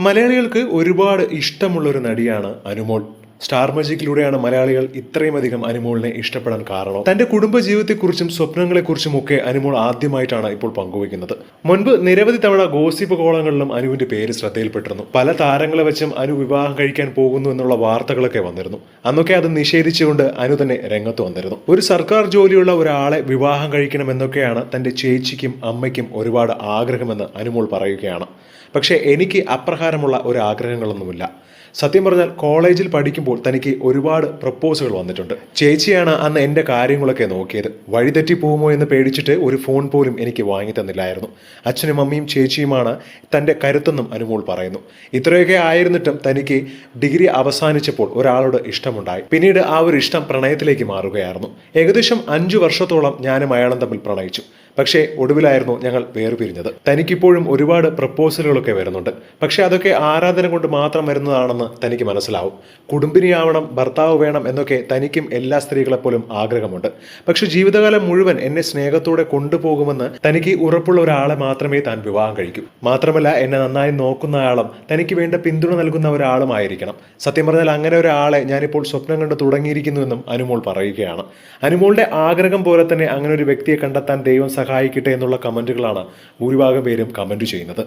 മലയാളികൾക്ക് ഒരുപാട് ഇഷ്ടമുള്ളൊരു നടിയാണ് അനുമോൾ. സ്റ്റാർ മജിക്കിലൂടെയാണ് മലയാളികൾ ഇത്രയുമധികം അനുമോളിനെ ഇഷ്ടപ്പെടാൻ കാരണം. തന്റെ കുടുംബ ജീവിതത്തെക്കുറിച്ചും സ്വപ്നങ്ങളെക്കുറിച്ചും ഒക്കെ അനുമോൾ ആദ്യമായിട്ടാണ് ഇപ്പോൾ പങ്കുവയ്ക്കുന്നത്. മുൻപ് നിരവധി തവണ ഗോസിപ്പ് കോളങ്ങളിലും അനുവിന്റെ പേര് ശ്രദ്ധയിൽപ്പെട്ടിരുന്നു. പല താരങ്ങളെ വെച്ചും അനു വിവാഹം കഴിക്കാൻ പോകുന്നു എന്നുള്ള വാർത്തകളൊക്കെ വന്നിരുന്നു. അന്നൊക്കെ അത് നിഷേധിച്ചുകൊണ്ട് അനു തന്നെ രംഗത്ത് വന്നിരുന്നു. ഒരു സർക്കാർ ജോലിയുള്ള ഒരാളെ വിവാഹം കഴിക്കണമെന്നൊക്കെയാണ് തന്റെ ചേച്ചിക്കും അമ്മയ്ക്കും ഒരുപാട് ആഗ്രഹമെന്ന് അനുമോൾ പറയുകയാണ്. പക്ഷേ എനിക്ക് അപ്രകാരമുള്ള ഒരു ആഗ്രഹങ്ങളൊന്നുമില്ല സത്യം പറഞ്ഞാൽ കോളേജിൽ പഠിക്കുമ്പോൾ തനിക്ക് ഒരുപാട് പ്രപ്പോസുകൾ വന്നിട്ടുണ്ട്. ചേച്ചിയാണ് അന്ന് എന്റെ കാര്യങ്ങളൊക്കെ നോക്കിയത്. വഴിതെറ്റി പോകുമോ എന്ന് പേടിച്ചിട്ട് ഒരു ഫോൺ പോലും എനിക്ക് വാങ്ങി തന്നില്ലായിരുന്നു. അച്ഛനും അമ്മയും ചേച്ചിയുമാണ് തന്റെ കരുത്തെന്നും അനുമോൾ പറയുന്നു. ഇത്രയൊക്കെ ആയിരുന്നിട്ടും തനിക്ക് ഡിഗ്രി അവസാനിച്ചപ്പോൾ ഒരാളോട് ഇഷ്ടമുണ്ടായി. പിന്നീട് ആ ഒരു ഇഷ്ടം പ്രണയത്തിലേക്ക് മാറുകയായിരുന്നു. ഏകദേശം അഞ്ചു വർഷത്തോളം ഞാനും അയാളും തമ്മിൽ പ്രണയിച്ചു. പക്ഷേ ഒടുവിലായിരുന്നു ഞങ്ങൾ വേർപിരിഞ്ഞത്. തനിക്കിപ്പോഴും ഒരുപാട് പ്രപ്പോസലുകളൊക്കെ വരുന്നുണ്ട്. പക്ഷേ അതൊക്കെ ആരാധന കൊണ്ട് മാത്രം വരുന്നതാണെന്ന് തനിക്ക് മനസ്സിലാവും. കുടുംബിനിയാവണം ഭർത്താവ് വേണം എന്നൊക്കെ തനിക്കും എല്ലാ സ്ത്രീകളെപ്പോലും ആഗ്രഹമുണ്ട്. പക്ഷെ ജീവിതകാലം മുഴുവൻ എന്നെ സ്നേഹത്തോടെ കൊണ്ടുപോകുമെന്ന് തനിക്ക് ഉറപ്പുള്ള ഒരാളെ മാത്രമേ താൻ വിവാഹം കഴിക്കൂ. മാത്രമല്ല എന്നെ നന്നായി നോക്കുന്ന ആളും തനിക്ക് വേണ്ട പിന്തുണ നൽകുന്ന ഒരാളുമായിരിക്കണം സത്യം പറഞ്ഞാൽ അങ്ങനെ ഒരാളെ ഞാനിപ്പോൾ സ്വപ്നം കണ്ട് തുടങ്ങിയിരിക്കുന്നുവെന്നും അനുമോൾ പറയുകയാണ്. അനുമോളുടെ ആഗ്രഹം പോലെ തന്നെ അങ്ങനെ ഒരു വ്യക്തിയെ കണ്ടെത്താൻ ദൈവം സഹായിക്കട്ടെ എന്നുള്ള കമന്റുകളാണ് ഭൂരിഭാഗം പേരും കമന്റ് ചെയ്യുന്നത്.